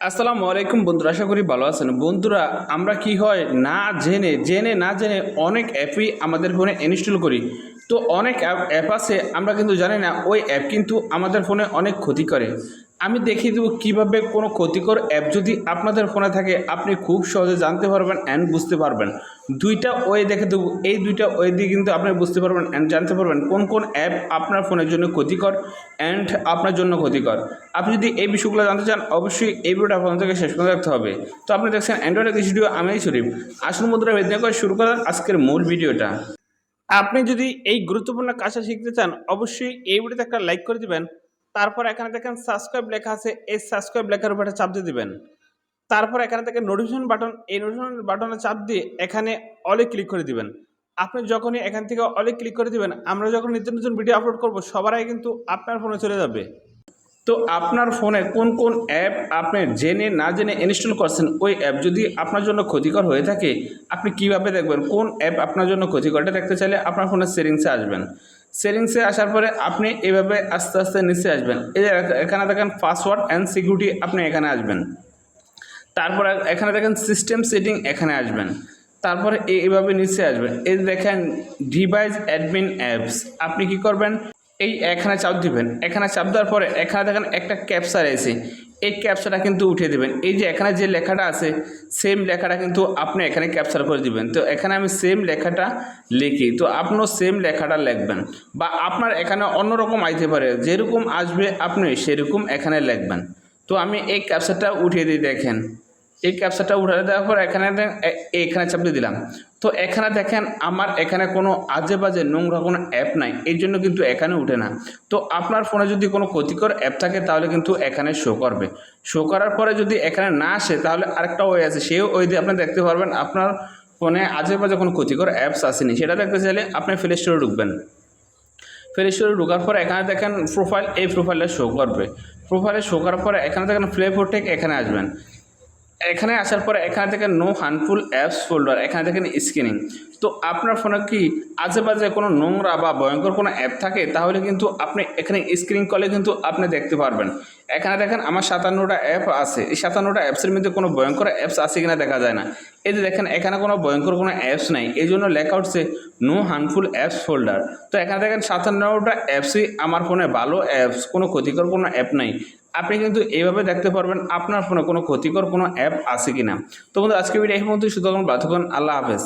আসসালামু আলাইকুম বন্ধুরা, আশা করি ভালো আছেন। বন্ধুরা, আমরা কি হয় না জেনে জেনে না জেনে অনেক অ্যাপই আমাদের ফোনে ইনস্টল করি। তো অনেক অ্যাপ অ্যাপ আছে, আমরা কিন্তু জানি না, ওই অ্যাপ কিন্তু আমাদের ফোনে অনেক ক্ষতি করে। আমি দেখিয়ে দেবো কীভাবে কোনো ক্ষতিকর অ্যাপ যদি আপনাদের ফোনে থাকে, আপনি খুব সহজে জানতে পারবেন অ্যান্ড বুঝতে পারবেন। দুইটা ওয়ে দেখে দেবো। এই দুইটা ওয়ে দিয়ে কিন্তু আপনি বুঝতে পারবেন অ্যান্ড জানতে পারবেন কোন কোন অ্যাপ আপনার ফোনের জন্য ক্ষতিকর অ্যান্ড আপনার জন্য ক্ষতিকর। আপনি যদি এই বিষয়গুলো জানতে চান, অবশ্যই এই ভিডিওটা আপনার থেকে শেষ করে রাখতে হবে। তো আপনি দেখছেন অ্যান্ড্রয়েড ভিডিও আমি শরীফ। আসুন বন্ধুরা বেদনা করে শুরু করার আজকের মূল ভিডিওটা। আপনি যদি এই গুরুত্বপূর্ণ কাজটা শিখতে চান, অবশ্যই এই ভিডিওতে একটা লাইক করে দিবেন। তারপর এখানে দেখেন সাবস্ক্রাইব লেখা আছে, এই সাবস্ক্রাইব লেখার উপরে চাপ দিয়ে দিবেন। তারপর এখানে থেকে নোটিফিকেশন বাটন এই নোটিফিকেশন বাটনে চাপ দিয়ে এখানে অলে ক্লিক করে দিবেন। আপনি যখনই এখান থেকে অলে ক্লিক করে দিবেন, আমরা যখন নিত্য নতুন ভিডিও আপলোড করব, সবার আগে কিন্তু আপনার ফোনে চলে যাবে। তো আপনার ফোনে কোন কোন অ্যাপ আপনি জেনে না জেনে ইনস্টল করছেন, ওই অ্যাপ যদি আপনার জন্য ক্ষতিকর হয়ে থাকে, আপনি কীভাবে দেখবেন? কোন অ্যাপ আপনার জন্য ক্ষতিকর? এটা দেখতে চাইলে আপনার ফোনের সেটিংসে আসবেন। সেটিংসে আসার পরে আপনি এভাবে আস্তে আস্তে নিচে আসবেন। এই যে এখানে দেখেন পাসওয়ার্ড অ্যান্ড সিকিউরিটি আপনি এখানে আসবেন। তারপরে এখানে দেখেন সিস্টেম সেটিং এখানে আসবেন। তারপরে এইভাবে নিচে আসবেন। এই দেখেন ডিভাইস অ্যাডমিন অ্যাপস আপনি কি করবেন? এই এখানে চাপ দিবেন। এখানে চাপ দেওয়ার পরে এখানে দেখেন একটা ক্যাপচার আছে এই ক্যাপচাটা কিন্তু উঠিয়ে দেবেন। এই যে এখানে যে লেখাটা আছে সেম লেখাটা কিন্তু আপনি এখানে ক্যাপচার করে দিবেন। তো এখানে আমি সেম লেখাটা লিখি। তো আপনিও সেম লেখাটা লিখবেন। বা আপনার এখানে অন্যরকম আইতে পারে। যেরকম আসবে আপনি সেরকম এখানে লিখবেন। তো আমি এই ক্যাপচারটা উঠিয়ে দিই, দেখেন। এই ক্যাপসাটা উঠে দেওয়ার পর এখানে এখানে চাপ দিয়ে দিলাম। তো এখানে দেখেন আমার এখানে কোনো আজে বাজে নোংরা কোনো অ্যাপ নাই এই জন্য কিন্তু এখানে উঠে না। তো আপনার ফোনে যদি কোনো ক্ষতিকর অ্যাপ থাকে, তাহলে কিন্তু এখানে শো করবে। শো করার পরে যদি এখানে না আসে, তাহলে আরেকটা ওয়ে আছে, সেই ওই দিয়ে আপনি দেখতে পারবেন আপনার ফোনে আজে বাজে কোনো ক্ষতিকর অ্যাপস আসেনি। সেটা দেখতে চাইলে আপনি প্লে স্টোরে ঢুকবেন। প্লে স্টোরে ঢোকার পর এখানে দেখেন প্রোফাইল এই প্রোফাইলটা শো করবে। প্রোফাইলে শো করার পরে এখানে দেখেন প্লে ফোরটেক এখানে আসবেন। এখানে আসার পরে এখানে দেখেন নো হার্মফুল অ্যাপস ফোল্ডার এখানে দেখেন স্ক্রিনিং তো আপনার ফোনে কি বাজে কোনো নোংরা বা ভয়ঙ্কর কোনো অ্যাপ থাকে? তাহলে কিন্তু আপনি এখানে স্ক্রিন কলে কিন্তু আপনি দেখতে পারবেন। এখানে দেখেন আমার সাতান্নটা অ্যাপ আছে। এই সাতান্নটা অ্যাপসের মধ্যে কোনো ভয়ঙ্কর অ্যাপস আছে কিনা দেখা যায় না। এই যে দেখেন, এখানে কোনো ভয়ঙ্কর কোনো অ্যাপস নাই। এই জন্য লেখা উঠছে নো হার্মফুল অ্যাপস ফোল্ডার তো এখানে দেখেন সাতান্নটা অ্যাপসই আমার ফোনে ভালো অ্যাপস কোনো ক্ষতিকর কোনো অ্যাপ নাই। আপনি কিন্তু এইভাবে দেখতে পারবেন আপনার ফোনে কোনো ক্ষতিকর কোনো অ্যাপ আছে কি না তো বন্ধু আজকে ভিডিও এই মধ্যে শুধু বাধকন আল্লাহ হাফেজ।